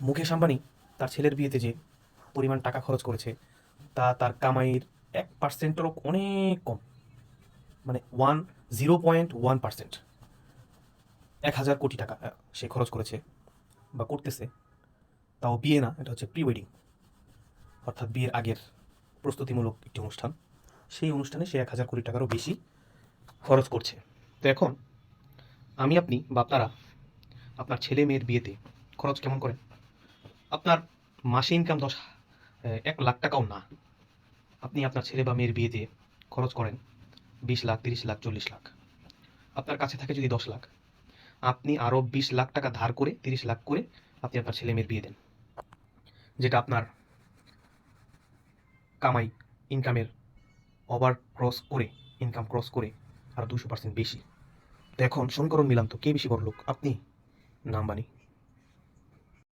মুকেশ আম্বানি তার ছেলের বিয়েতে যে পরিমাণ টাকা খরচ করেছে, তা তার কামাইয়ের এক পার্সেন্টেরও অনেক কম। মানে one zero point one percent এক হাজার কোটি টাকা সে খরচ করেছে বা করতেছে। তাও বিয়ে না, এটা হচ্ছে প্রি ওয়েডিং অর্থাৎ বিয়ের আগের প্রস্তুতিমূলক একটি অনুষ্ঠান। সেই অনুষ্ঠানে সে এক হাজার কোটি টাকারও বেশি খরচ করছে। তো এখন আমি, আপনি বা আপনারা আপনার ছেলে মেয়ের বিয়েতে খরচ কেমন করেন? আপনার মাসে ইনকাম দশ এক লাখ টাকাও না। আপনি আপনার ছেলে বা মেয়ের বিয়েতে খরচ করেন বিশ লাখ, তিরিশ লাখ, চল্লিশ লাখ। আপনার কাছে থাকে যদি দশ লাখ। আপনি আরও বিশ লাখ টাকা ধার করে, তিরিশ লাখ করে আপনি আপনার ছেলে মেয়ের বিয়ে দেন। যেটা আপনার কামাই ইনকামের ওভার ক্রস করে ইনকাম ক্রস করে আর দুশো পার্সেন্ট বেশি। এখন সমীকরণ মিলাম তো, কে বেশি বড় লোক আপনি? না আম্বানি